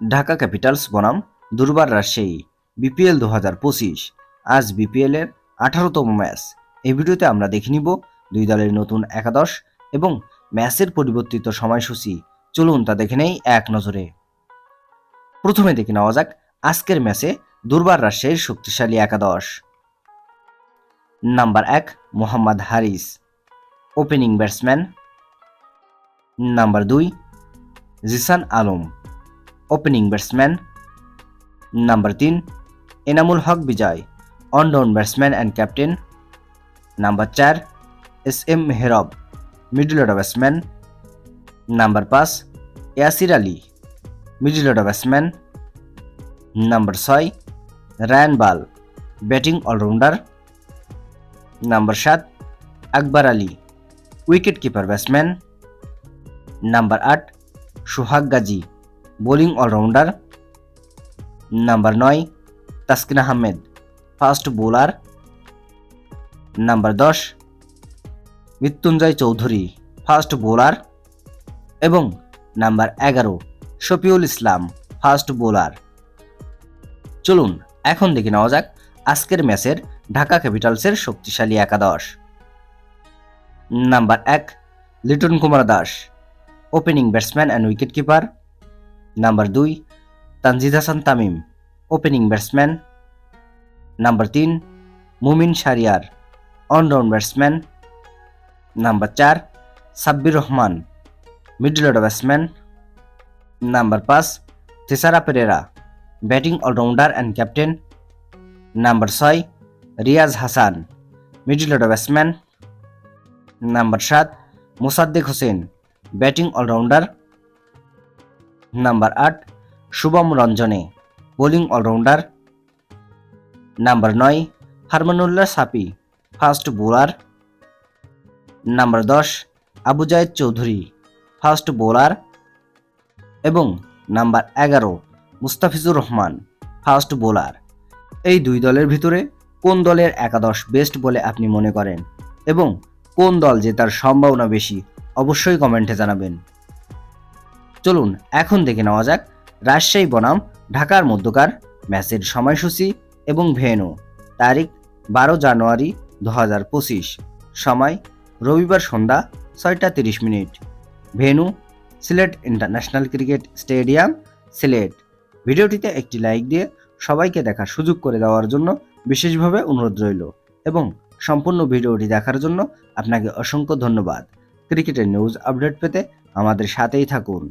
Dhaka Capitals বনাম, দুর্বার Rajshahi, BPL দু হাজার পঁচিশ। আজ বিপিএল এর আঠারোতম ম্যাচ। এই ভিডিওতে আমরা দেখে নিব দুই দলের নতুন একাদশ এবং ম্যাচের পরিবর্তিত সময়সূচি। চলুন তা দেখে নেই এক নজরে। প্রথমে দেখে নেওয়া যাক আজকের ম্যাচে দুর্বার রাজশাহীর শক্তিশালী একাদশ। নাম্বার এক, Mohammad Haris, opening batsman. Number দুই, Zisan Alam. Opening batsman number তিন Enamul Haque Bijoy one down batsman and captain number চার S M Mehrob middle order batsman number পাঁচ Yasir Ali middle order batsman number ছয় Ryan বাল batting allrounder number সাত Akbar Ali wicket keeper batsman number আট Sohag Gazi bowling allrounder. Number নয়, Taskin Ahmed, fast bowler. Number দশ, Mrittunjoy Chowdhury, fast bowler. এবং number এগারো, শফিউল ইসলাম, fast bowler. চলুন, এখন দেখে নেওয়া যাক আজকের ম্যাচের ঢাকা ক্যাপিটালসের শক্তিশালী একাদশ। নাম্বার এক, Liton Kumar Das, opening batsman and wicket keeper number দুই Tanzid Hasan Tamim opening batsman number তিন Momin Shahriar allround batsman number চার Sabbir Rahman middle order batsman number পাঁচ Thisara Perera batting allrounder and captain number ছয় Riaz Hasan middle order batsman number সাত Mosaddek Hossain batting allrounder number আট, Shubham Ranjane. Bowling allrounder. Number নয়, Harmanullah Safi, fast bowler. Number দশ, Abu Jayed Chowdhury, fast bowler. এবং number এগারো, Mustafizur Rahman, fast bowler. এই দুই দলের ভিতরে কোন দলের একাদশ বেস্ট বলে আপনি মনে করেন? এবং কোন দল জেতার সম্ভাবনা বেশি? অবশ্যই কমেন্টে জানাবেন। চলুন এখন দেখে নেওয়া যাক রাজশাহী বনাম, ঢাকার মধ্যকার ম্যাচের সময়সূচি এবং ভেনু তারিখ বারো জানুয়ারি দু হাজার পঁচিশ। সময় রবিবার সন্ধ্যা ছয়টা তিরিশ minute. Venue Sylhet international cricket stadium, Sylhet. ভিডিওটিতে একটি লাইক দিয়ে সবাইকে দেখার সুযোগ করে দেওয়ার জন্য বিশেষভাবে অনুরোধ রইল এবং সম্পূর্ণ ভিডিওটি দেখার জন্য আপনাকে অসংখ্য ধন্যবাদ। ক্রিকেটের নিউজ আপডেট পেতে আমাদের সাথেই থাকুন।